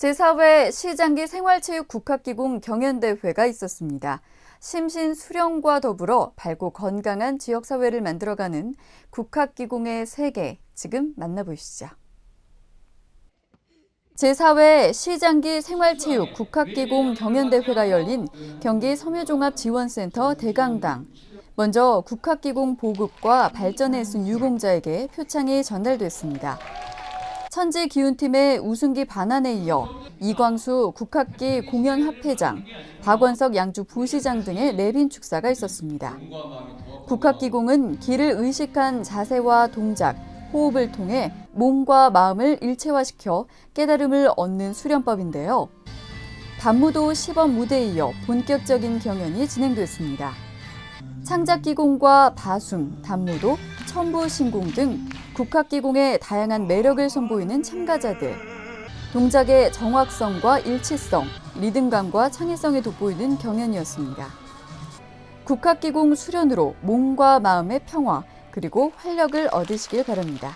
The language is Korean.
제4회 시장기 생활체육 국학기공 경연대회가 있었습니다. 심신 수령과 더불어 밝고 건강한 지역사회를 만들어가는 국학기공의 세계, 지금 만나보시죠. 제4회 시장기 생활체육 국학기공 경연대회가 열린 경기 섬유종합지원센터 대강당. 먼저 국학기공 보급과 발전에 쓴 유공자에게 표창이 전달됐습니다. 천지 기운팀의 우승기 반환에 이어 이광수 국학기 공연합회장, 박원석 양주 부시장 등의 내빈 축사가 있었습니다. 국학기공은 기를 의식한 자세와 동작, 호흡을 통해 몸과 마음을 일체화시켜 깨달음을 얻는 수련법인데요. 반무도 시범 무대에 이어 본격적인 경연이 진행됐습니다. 창작기공과 바숨, 단무도, 첨부신공 등 국학기공의 다양한 매력을 선보이는 참가자들. 동작의 정확성과 일치성, 리듬감과 창의성이 돋보이는 경연이었습니다. 국학기공 수련으로 몸과 마음의 평화, 그리고 활력을 얻으시길 바랍니다.